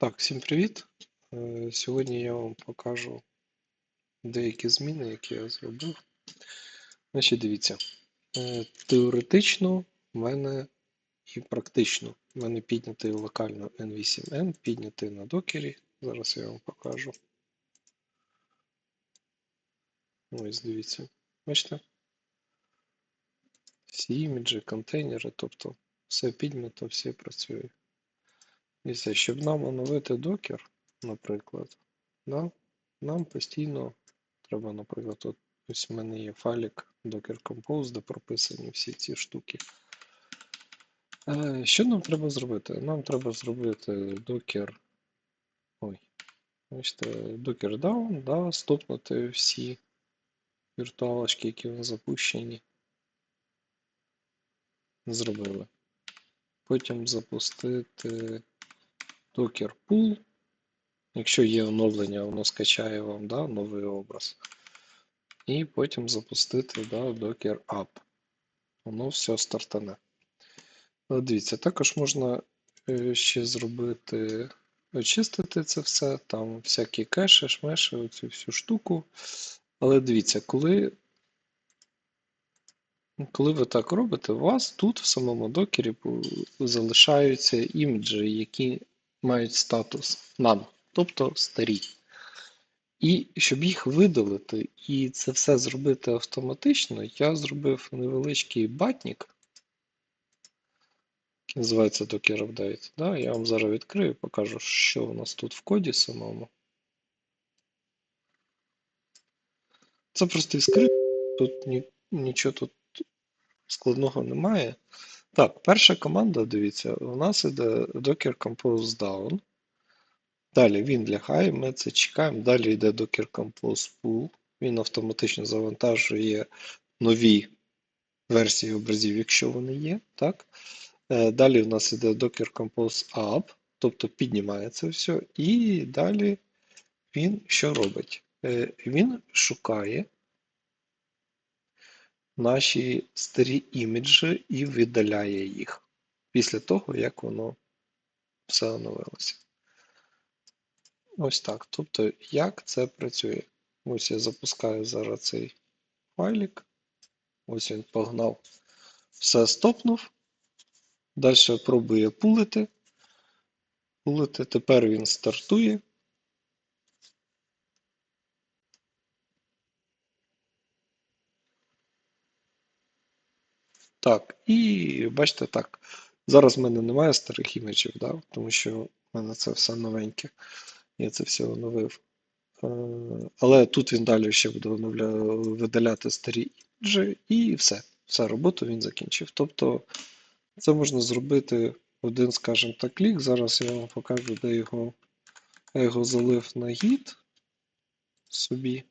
Так, всім привіт. Е, Сьогодні я вам покажу деякі зміни, які я зробив. Значить, дивіться, е, теоретично в мене і практично в мене піднятий локально N8N, піднятий на докері. Зараз я вам покажу. Ось дивіться. Бачите? Всі іміджі, контейнери, тобто все піднято, все працює. Дивіться, щоб нам оновити докер, наприклад, да, нам постійно треба, наприклад, от, ось у мене є файлик Docker Compose, де прописані всі ці штуки. Е, Що нам треба зробити? Нам треба зробити Docker. Ой, бачите, Docker down, да, стопнути всі віртуалочки, які у нас запущені. Зробили. Потім запустити Docker Pool. Якщо є оновлення, воно скачає вам да, новий образ. І потім запустити да, Docker App. Воно все стартане. Але Дивіться, також можна е, ще зробити, очистити це все, там всякі кеші, шмеші, оцю всю штуку. Але дивіться, коли, коли ви так робите, у вас тут в самому докері залишаються іміджі, які мають статус none, тобто старі. І щоб їх видалити і це все зробити автоматично, я зробив невеличкий батник, який називається Docker Update. Да? Я вам зараз відкрию, покажу, що у нас тут в коді самому. Це простий скрипт, тут ні, нічого тут складного немає. Так, перша команда, дивіться, у нас іде Docker Compose Down. Далі він лягає, ми це чекаємо. Далі йде Docker Compose Pool. Він автоматично завантажує нові версії образів, якщо вони є. Так? Е, Далі у нас йде Docker Compose Up, тобто піднімає це все. І далі він що робить? Е, Він шукає наші старі іміджі і видаляє їх після того, як воно все оновилося. Ось так. Тобто, як це працює? Ось я запускаю зараз цей файлик. Ось він погнав. Все стопнув. Далі пробує пулити. Пулити. Тепер він стартує. Так, і бачите так. Зараз в мене немає старих іміджів, да? тому що в мене це все новеньке. Я це все оновив. Е, Але тут він далі ще буде видаляти старі іміджі, і все. Все, роботу він закінчив. Тобто це можна зробити один, скажімо так, клік. Зараз я вам покажу, де його. Я його залив на гід собі.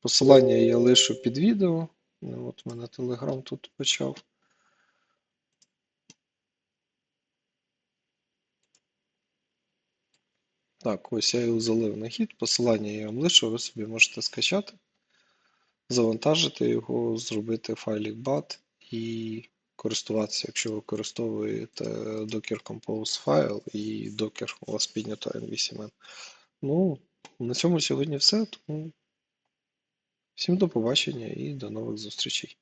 Посилання я лишу під відео. Ну, От мене Telegram тут почав. Так, ось я його залив на хід. Посилання я вам лишу, ви собі можете скачати, завантажити його, зробити файлик BAT і користуватися, якщо ви використовуєте Docker Compose файл і Docker у вас піднято N8N. Ну, на цьому сьогодні все. Тому всім до побачення і до нових зустрічей.